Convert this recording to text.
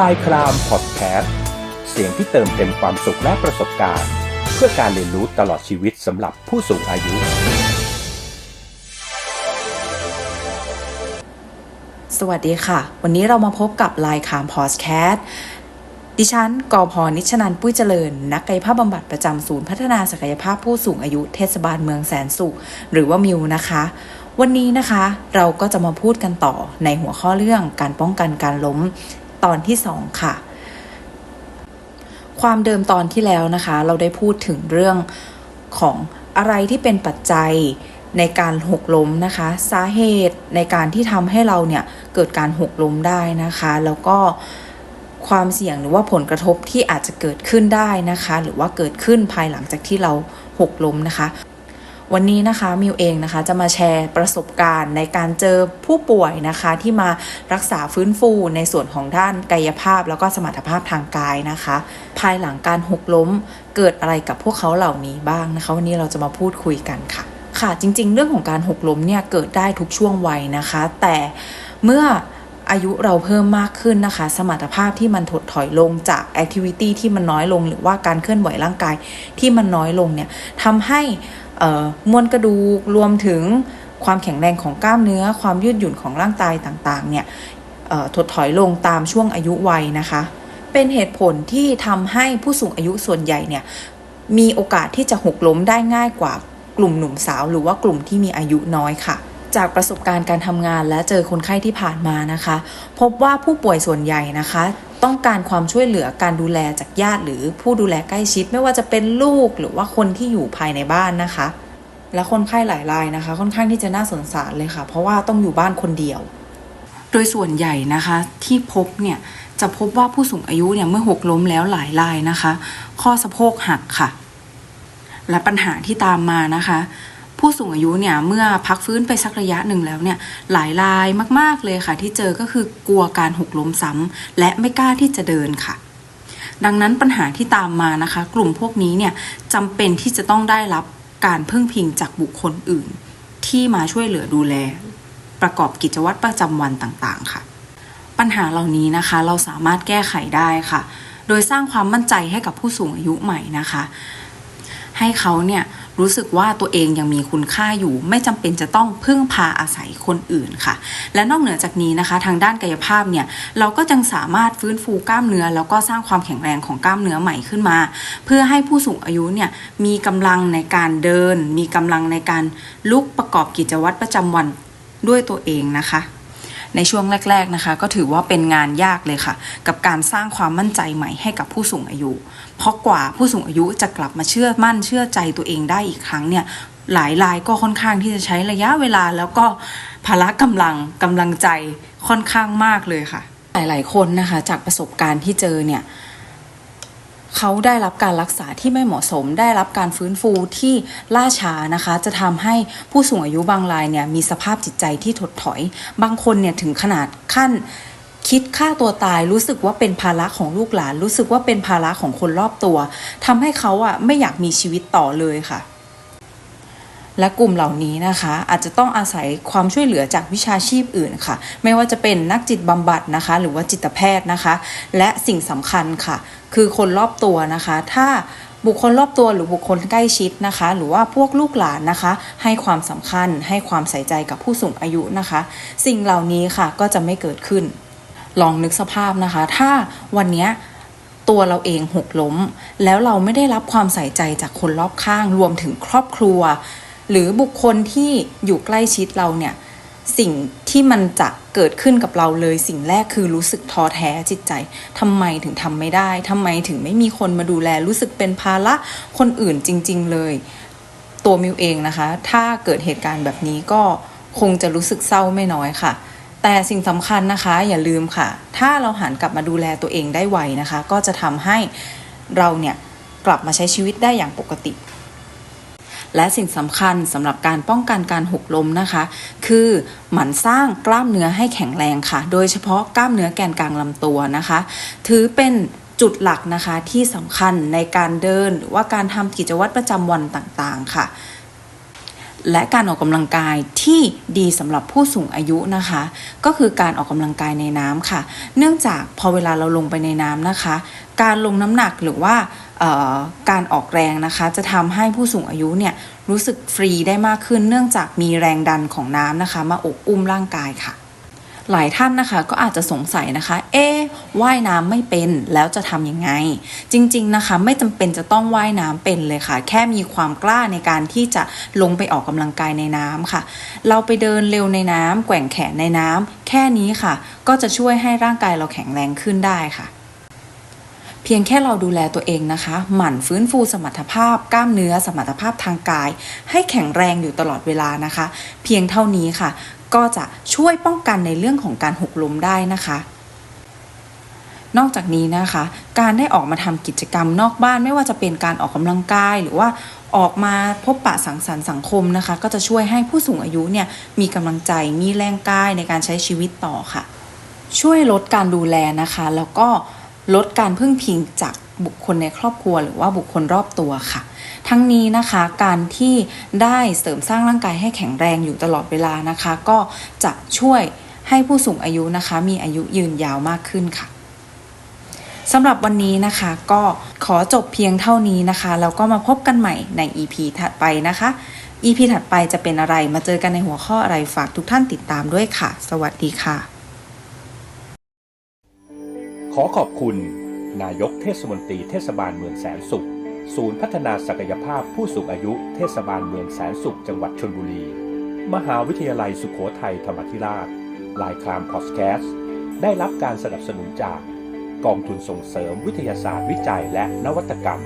ลายครามพอดแคสต์เสียงที่เติมเต็มความสุขและประสบการณ์ เพื่อการเรียนรู้ตลอดชีวิตสำหรับผู้สูงอายุ สวัสดีค่ะ วันนี้เรามาพบกับลายคามพอดแคสต์ดิฉันกอพรนิชนันปุ้ยเจริญ นักกายภาพบำบัดประจำศูนย์พัฒนาศักยภาพผู้สูงอายุเทศบาลเมืองแสนสุข หรือว่ามิวนะคะ วันนี้นะคะเราก็จะมาพูดกันต่อในหัวข้อเรื่องการป้องกันการล้ม ตอนที่ 2 ค่ะ ความเดิมตอนที่แล้วนะคะ เราได้พูดถึงเรื่องของอะไรที่เป็นปัจจัยในการหกล้มนะคะ สาเหตุในการที่ทำให้เราเนี่ยเกิดการหกล้มได้นะคะ แล้วก็ความเสี่ยงหรือว่าผลกระทบที่อาจจะเกิดขึ้นได้นะคะ หรือว่าเกิดขึ้นภายหลังจากที่เราหกล้มนะคะ วันนี้นะคะมิวเองนะคะจะมาแชร์ประสบการณ์ในการเจอผู้ป่วยนะคะ ที่มารักษาฟื้นฟูในส่วนของด้านกายภาพ แล้วก็สมรรถภาพทางกายนะคะ ภายหลังการหกล้มเกิดอะไรกับพวกเขาเหล่านี้บ้างนะคะ วันนี้เราจะมาพูดคุยกันค่ะ ค่ะจริง ๆ เรื่องของการหกล้มเนี่ยเกิดได้ทุกช่วงวัยนะคะ แต่เมื่ออายุเราเพิ่มมากขึ้นนะคะ สมรรถภาพที่มันถดถอยลงจากแอคทิวิตี้ที่มันน้อยลง หรือว่าการเคลื่อนไหวร่างกายที่มันน้อยลงเนี่ยทำให้ มวลกระดูกรวมถึงความแข็งแรงของกล้ามเนื้อ ความยืดหยุ่นของร่างกายต่างๆเนี่ยถดถอยลงตามช่วงอายุวัยนะคะ เป็นเหตุผลที่ทำให้ผู้สูงอายุส่วนใหญ่เนี่ยมีโอกาสที่จะหกล้มได้ง่ายกว่ากลุ่มหนุ่มสาว หรือว่ากลุ่มที่มีอายุน้อยค่ะ จากประสบการณ์การทำงานและเจอคนไข้ที่ผ่านมานะคะ พบว่าผู้ป่วยส่วนใหญ่นะคะ ต้องการความช่วยเหลือการดูแลจากญาติหรือผู้ดูแลใกล้ชิด ไม่ว่าจะเป็นลูกหรือว่าคนที่อยู่ภายในบ้านนะคะ และคนไข้หลายรายนะคะ ค่อนข้างที่จะน่าสงสารเลยค่ะ เพราะว่าต้องอยู่บ้านคนเดียว โดยส่วนใหญ่นะคะที่พบเนี่ยจะพบว่าผู้สูงอายุเนี่ยเมื่อหกล้มแล้วหลายรายนะคะ ข้อสะโพกหักค่ะ และปัญหาที่ตามมานะคะ ผู้สูงอายุเนี่ยเมื่อพักฟื้นไปสักระยะหนึ่งแล้วเนี่ยหลายรายมาก ๆเลยค่ะ ที่เจอก็คือกลัวการหกล้มซ้ำและไม่กล้าที่จะเดินค่ะ ดังนั้นปัญหาที่ตามมานะคะ กลุ่มพวกนี้เนี่ยจำเป็นที่จะต้องได้รับการพึ่งพิงจากบุคคลอื่น ที่มาช่วยเหลือดูแล ประกอบกิจวัตรประจำวันต่างๆ ค่ะ ปัญหาเหล่านี้นะคะเราสามารถแก้ไขได้ค่ะ โดยสร้างความมั่นใจให้กับผู้สูงอายุใหม่นะคะ ให้เขาเนี่ย รู้สึกว่าตัวเองยังมีคุณค่าอยู่ ไม่จำเป็นจะต้องพึ่งพาอาศัยคนอื่นค่ะ และนอกเหนือจากนี้นะคะ ทางด้านกายภาพเนี่ยเราก็ยังสามารถฟื้นฟูกล้ามเนื้อ แล้วก็สร้างความแข็งแรงของกล้ามเนื้อใหม่ขึ้นมา เพื่อให้ผู้สูงอายุเนี่ยมีกำลังในการเดิน มีกำลังในการลุกประกอบกิจวัตรประจำวันด้วยตัวเองนะคะ ในช่วงแรก ๆนะคะ ก็ถือว่าเป็นงานยากเลยค่ะ กับการสร้างความมั่นใจใหม่ให้กับผู้สูงอายุ เพราะกว่าผู้สูงอายุจะกลับมาเชื่อมั่นเชื่อใจตัวเองได้อีกครั้งเนี่ยหลายรายก็ค่อนข้างที่จะใช้ระยะเวลาแล้วก็พละกำลังกำลังใจค่อนข้างมากเลยค่ะ หลายๆคนนะคะจากประสบการณ์ที่เจอเนี่ย เขาได้รับการรักษาที่ไม่เหมาะสม ได้รับการฟื้นฟูที่ล่าช้านะคะ จะทำให้ผู้สูงอายุบางรายเนี่ยมีสภาพจิตใจที่ถดถอย บางคนเนี่ยถึงขนาดขั้นคิดฆ่าตัวตายรู้สึกว่าเป็นภาระของลูกหลาน รู้สึกว่าเป็นภาระของคนรอบตัวทำให้เขาอะไม่อยากมีชีวิตต่อเลยค่ะ และกลุ่มเหล่านี้นะคะ อาจจะต้องอาศัยความช่วยเหลือจากวิชาชีพอื่นค่ะ ไม่ว่าจะเป็นนักจิตบำบัดนะคะ หรือว่าจิตแพทย์นะคะ และสิ่งสำคัญค่ะ คือคนรอบตัวนะคะ ถ้าบุคคลรอบตัวหรือบุคคลใกล้ชิดนะคะ หรือว่าพวกลูกหลานนะคะ ให้ความสำคัญให้ความใส่ใจกับผู้สูงอายุนะคะ สิ่งเหล่านี้ค่ะก็จะไม่เกิดขึ้น ลองนึกสภาพนะคะ ถ้าวันนี้ตัวเราเองหกล้ม แล้วเราไม่ได้รับความใส่ใจจากคนรอบข้าง รวมถึงครอบครัว หรือบุคคลที่อยู่ใกล้ชิดเราเนี่ยสิ่งที่มันจะเกิดขึ้นกับเราเลย สิ่งแรกคือรู้สึกท้อแท้จิตใจทำไมถึงทำไม่ได้ทำไมถึงไม่มีคนมาดูแล รู้สึกเป็นภาระคนอื่นจริง ๆ เลย ตัวมิวเองนะคะ ถ้าเกิดเหตุการณ์แบบนี้ก็คงจะรู้สึกเศร้าไม่น้อยค่ะ แต่สิ่งสำคัญนะคะ อย่าลืมค่ะ ถ้าเราหันกลับมาดูแลตัวเองได้ไวนะคะ ก็จะทำให้เราเนี่ยกลับมาใช้ชีวิตได้อย่างปกติ และสิ่งสำคัญสำหรับการป้องกันการหกล้มนะคะ คือหมั่นสร้างกล้ามเนื้อให้แข็งแรงค่ะ โดยเฉพาะกล้ามเนื้อแกนกลางลำตัวนะคะ ถือเป็นจุดหลักนะคะที่สำคัญในการเดินหรือว่าการทำกิจวัตรประจำวันต่างๆค่ะ และการออกกำลังกายที่ดีสำหรับผู้สูงอายุนะคะ ก็คือการออกกำลังกายในน้ำค่ะ เนื่องจากพอเวลาเราลงไปในน้ำนะคะ การลงน้ำหนักหรือว่าการออกแรงนะคะ จะทำให้ผู้สูงอายุเนี่ยรู้สึกฟรีได้มากขึ้น เนื่องจากมีแรงดันของน้ำนะคะ มาอบอุ้มร่างกายค่ะ หลายท่านนะคะก็อาจจะสงสัยนะคะ เอ๊ว่ายน้ำไม่เป็นแล้วจะทำยังไง จริง ๆนะคะ ไม่จำเป็นจะต้องว่ายน้ำเป็นเลยค่ะ แค่มีความกล้าในการที่จะลงไปออกกำลังกายในน้ำค่ะ เราไปเดินเร็วในน้ำแกว่งแขนในน้ำแค่นี้ค่ะ ก็จะช่วยให้ร่างกายเราแข็งแรงขึ้นได้ค่ะเพียงแค่เราดูแลตัวเองนะคะ หมั่นฟื้นฟูสมรรถภาพ กล้ามเนื้อ สมรรถภาพทางกาย ให้แข็งแรงอยู่ตลอดเวลานะคะ เพียงเท่านี้ค่ะ ก็จะช่วยป้องกันในเรื่องของการหกล้มได้นะคะนอกจากนี้นะคะ การได้ออกมาทำกิจกรรมนอกบ้านไม่ว่าจะเป็นการออกกำลังกาย หรือว่าออกมาพบปะสังสรรค์สังคมนะคะ ก็จะช่วยให้ผู้สูงอายุเนี่ยมีกำลังใจมีแรงกายในการใช้ชีวิตต่อค่ะ ช่วยลดการดูแลนะคะ แล้วก็ลดการพึ่งพิงจาก บุคคลในครอบครัวหรือว่าบุคคลรอบตัวค่ะ ทั้งนี้นะคะการที่ได้เสริมสร้างร่างกายให้แข็งแรงอยู่ตลอดเวลานะคะ ก็จะช่วยให้ผู้สูงอายุนะคะ มีอายุยืนยาวมากขึ้นค่ะสำหรับวันนี้นะคะก็ขอจบเพียงเท่านี้นะคะ แล้วก็มาพบกันใหม่ใน EP ถัดไปนะคะ EP ถัดไปจะเป็นอะไรมาเจอกันในหัวข้ออะไรฝากทุกท่านติดตามด้วยค่ะ สวัสดีค่ะ ขอขอบคุณ นายกเทศมนตรีเทศบาลเมืองแสนสุข ศูนย์พัฒนาศักยภาพผู้สูงอายุเทศบาลเมืองแสนสุข จังหวัดชนบุรี มหาวิทยาลัยสุขโขทัยธรรมธิราชลายคลามพอดแคสต์ได้รับการสนับสนุนจาก กองทุนส่งเสริมวิทยาศาสตร์วิจัยและนวัตกรรม